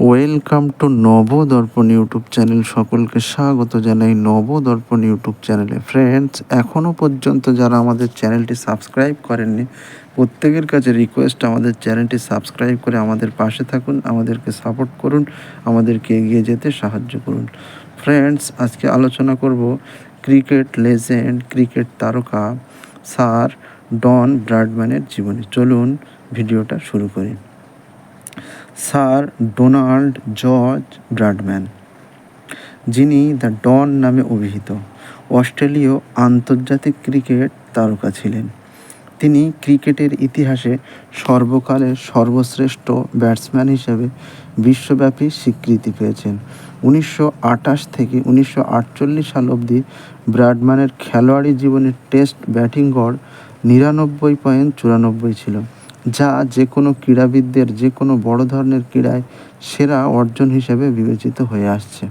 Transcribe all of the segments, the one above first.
Welcome to Nabadarpan YouTube channel সকলকে স্বাগত জানাই নবদর্পণ ইউটিউব চ্যানেলে ফ্রেন্ডস এখনও পর্যন্ত যারা আমাদের চ্যানেলটি সাবস্ক্রাইব করেননি, প্রত্যেকের কাছে রিকোয়েস্ট আমাদের চ্যানেলটি সাবস্ক্রাইব করে আমাদের পাশে থাকুন, আমাদেরকে সাপোর্ট করুন, আমাদেরকে এগিয়ে যেতে সাহায্য করুন। ফ্রেন্ডস আজকে আলোচনা করব ক্রিকেট লেজেন্ড ক্রিকেট তারকা স্যার ডন ব্রাডম্যানের জীবনে। চলুন ভিডিওটা শুরু করি। স্যার ডোনাল্ড জর্জ ব্রাডম্যান যিনি দ্য ডন নামে অভিহিত, অস্ট্রেলীয় আন্তর্জাতিক ক্রিকেট তারকা ছিলেন। তিনি ক্রিকেটের ইতিহাসে সর্বকালের সর্বশ্রেষ্ঠ ব্যাটসম্যান হিসেবে বিশ্বব্যাপী স্বীকৃতি পেয়েছেন। উনিশশো আটাশ থেকে উনিশশো আটচল্লিশ সাল অবধি ব্রাডম্যানের খেলোয়াড়ি জীবনের টেস্ট ব্যাটিং গড় নিরানব্বই পয়েন্ট চুরানব্বই ছিল। যা যে কোনো ক্রীড়াবিদদের যে কোনো বড় ধরনের ক্রীড়ায় সেরা অর্জন হিসেবে বিবেচিত হয়ে আসছে।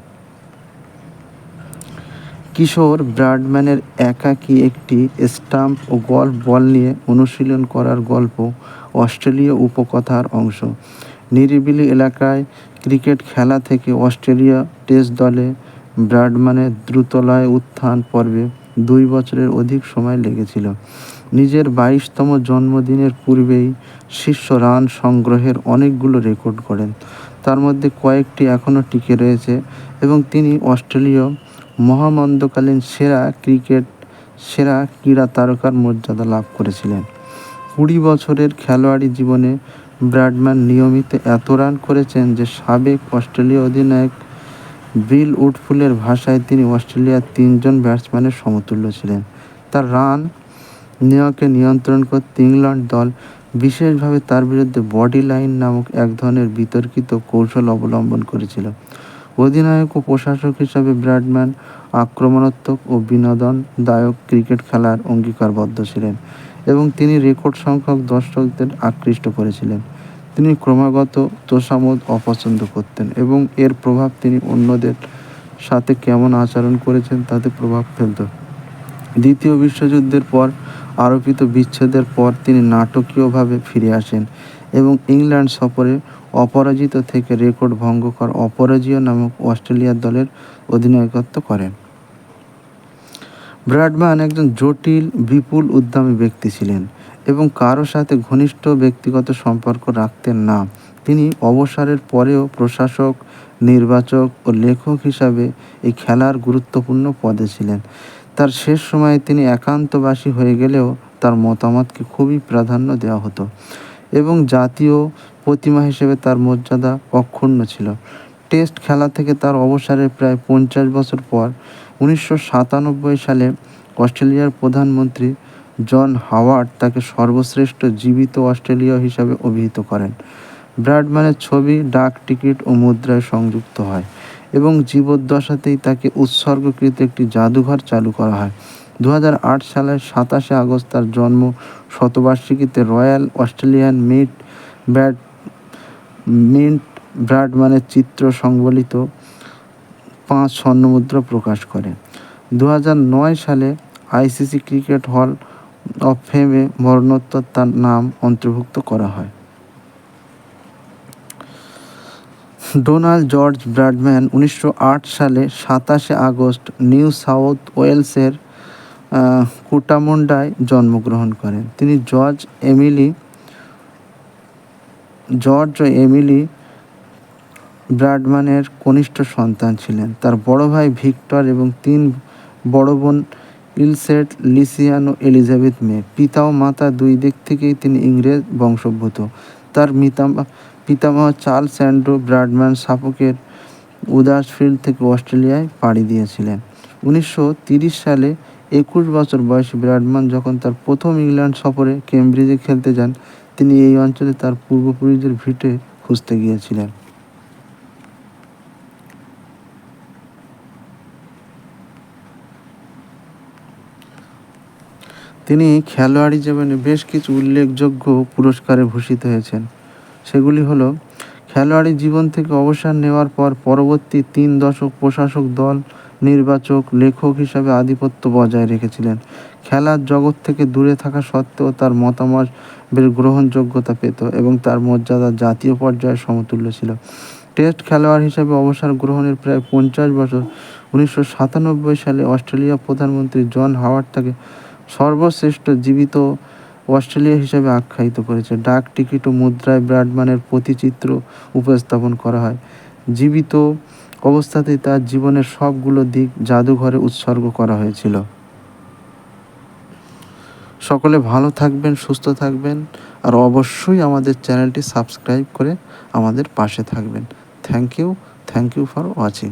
কিশোর ব্রাডম্যানের একাকী একটি স্টাম্প ও গল্ফ বল নিয়ে অনুশীলন করার গল্প অস্ট্রেলীয় উপকথার অংশ। নিরিবিলি এলাকায় ক্রিকেট খেলা থেকে অস্ট্রেলিয়া টেস্ট দলে ব্রাডম্যানের দ্রুতলয় উত্থান পর্বে দুই বছরের অধিক সময় লেগেছিল। নিজের বাইশতম জন্মদিনের পূর্বেই শীর্ষ রান সংগ্রহের অনেকগুলো রেকর্ড করেন। তার মধ্যে কয়েকটি এখনও টিকে রয়েছে এবং তিনি অস্ট্রেলীয় মহামন্দকালীন সেরা ক্রিকেট, সেরা ক্রীড়া তারকার মর্যাদা লাভ করেছিলেন। কুড়ি বছরের খেলোয়াড়ি জীবনে ব্র্যাডম্যান নিয়মিত এত রান করেছেন যে সাবেক অস্ট্রেলীয় অধিনায়ক বিল উডফুলের ভাষায় তিনি অস্ট্রেলিয়ার তিনজন ব্যাটসম্যানের সমতুল্য ছিলেন। তার রান নেওয়াকে নিয়ন্ত্রণ করতে ইংল্যান্ড দল বিশেষভাবে তার বিরুদ্ধে বডি লাইন নামক এক ধরনের বিতর্কিত কৌশল অবলম্বন করেছিল। অধিনায়ক ও প্রশাসক হিসাবে ব্র্যাডম্যান, আক্রমণাত্মক ও বিনোদনদায়ক ক্রিকেট খেলার অঙ্গীকারবদ্ধ ছিলেন এবং তিনি রেকর্ড সংখ্যক দর্শকদের আকৃষ্ট করেছিলেন। তিনি ক্রমাগত তোষামোদ অপছন্দ করতেন এবং এর প্রভাব তিনি অন্যদের সাথে কেমন আচরণ করেছেন তাতে প্রভাব ফেলত। দ্বিতীয় বিশ্বযুদ্ধের পর আরোপিত বিচ্ছেদের পর তিনি নাটকীয়ভাবে ফিরে আসেন এবং ইংল্যান্ড সফরে অপরাজিত থেকে রেকর্ড ভঙ্গ কর অপরাজীয় নামক অস্ট্রেলিয়ার দলের অধিনায়কত্ব করেন। ব্র্যাডম্যান একজন জটিল, বিপুল উদ্যমী ব্যক্তি ছিলেন এবং কারও সাথে ঘনিষ্ঠ ব্যক্তিগত সম্পর্ক রাখতেন না। তিনি অবসরের পরেও প্রশাসক, নির্বাচক ও লেখক হিসাবে এই খেলার গুরুত্বপূর্ণ পদে ছিলেন। তার শেষ সময়ে তিনি একান্তবাসী হয়ে গেলেও তার মতামতকে খুবই প্রাধান্য দেওয়া হতো এবং জাতীয় প্রতিমা হিসেবে তার মর্যাদা অক্ষুণ্ণ ছিল। টেস্ট খেলা থেকে তার অবসরের প্রায় পঞ্চাশ বছর পর উনিশশো সাতানব্বই সালে অস্ট্রেলিয়ার প্রধানমন্ত্রী জন হাওয়ার্ড তাকে সর্বশ্রেষ্ঠ জীবিত অস্ট্রেলীয় হিসাবে অভিহিত করেন। ব্র্যাডম্যানের ছবি, ডাক, টিকিট ও মুদ্রায় সংযুক্ত হয় এবং জীবদ্দশাতেই তাকে উৎসর্গকৃত একটি জাদুঘর চালু করা হয়। দু হাজার আট সালের সাতাশে আগস্ট তার জন্ম শতবার্ষিকীতে রয়্যাল অস্ট্রেলিয়ান মিট ব্যাট মিন্ট ব্রাডম্যানের চিত্র সংবলিত পাঁচ স্বর্ণমুদ্রা প্রকাশ করে। দু হাজার নয় সালে আইসিসি ক্রিকেট হল অফ ফেমে মরণোত্তর তার নাম অন্তর্ভুক্ত করা হয়। ডোনাল্ড জর্জ ব্রাডম্যান উনিশশো সালে সাতাশে আগস্ট নিউ সাউথ ওয়েলসের কুটামুন্ডায় জন্মগ্রহণ করেন। তিনি জর্জ এমিলি, জর্জ ও এমিলি ব্রাডম্যানের কনিষ্ঠ সন্তান ছিলেন। তার বড় ভাই ভিক্টর এবং তিন বড় বোন ইলসেট, লিসিয়ান ও এলিজাবেথ মেয়ে পিতা ও মাতা দুই দিক থেকেই তিনি ইংরেজ বংশোদ্ভূত। তার মিতামা পিতামহ চার্লস অ্যান্ড্রু ব্রাডম্যান সাপোকের উদাসফিল্ড থেকে অস্ট্রেলিয়ায় পাড়ি দিয়েছিলেন। উনিশশো সালে একুশ বছর বয়সী ব্রাডম্যান যখন তার প্রথম ইংল্যান্ড সফরে কেমব্রিজে খেলতে যান, তিনি এই অঞ্চলে তার পূর্বপুরুষদের ভিটে খুঁজতে গিয়েছিলেন। তিনি খেলোয়াড়ি জীবনে বেশ কিছু উল্লেখযোগ্য পুরস্কারে ভূষিত হয়েছেন। সেগুলি হলো, খেলোয়াড়ি জীবন থেকে অবসর নেওয়ার পর পরবর্তী তিন দশক প্রশাসক দল, নির্বাচক, লেখক হিসাবে আধিপত্য বজায় রেখেছিলেন। খেলার জগৎ থেকে দূরে থাকা সত্ত্বেও তার মতামত বেশ গ্রহণযোগ্যতা পেত এবং তার মর্যাদা জাতীয় পর্যায়ে সমতুল্য ছিল। টেস্ট খেলোয়াড় হিসাবে অবসর গ্রহণের প্রায় পঞ্চাশ বছর। উনিশশো সাতানব্বই সালে অস্ট্রেলিয়া প্রধানমন্ত্রী জন হাওয়ার্ড তাকে সর্বশ্রেষ্ঠ জীবিত অস্ট্রেলিয়া হিসেবে আখ্যায়িত করেছে। ডাক টিকিট ও মুদ্রায় ব্র্যাডম্যানের প্রতিচিত্র উপস্থাপন করা হয়। জীবিত অবস্থাতেই তার জীবনের সবগুলো দিক জাদুঘরে উৎসর্গ করা হয়েছিল। সকলে ভালো থাকবেন, সুস্থ থাকবেন আর অবশ্যই আমাদের চ্যানেলটি সাবস্ক্রাইব করে আমাদের পাশে থাকবেন। Thank you thank you for watching.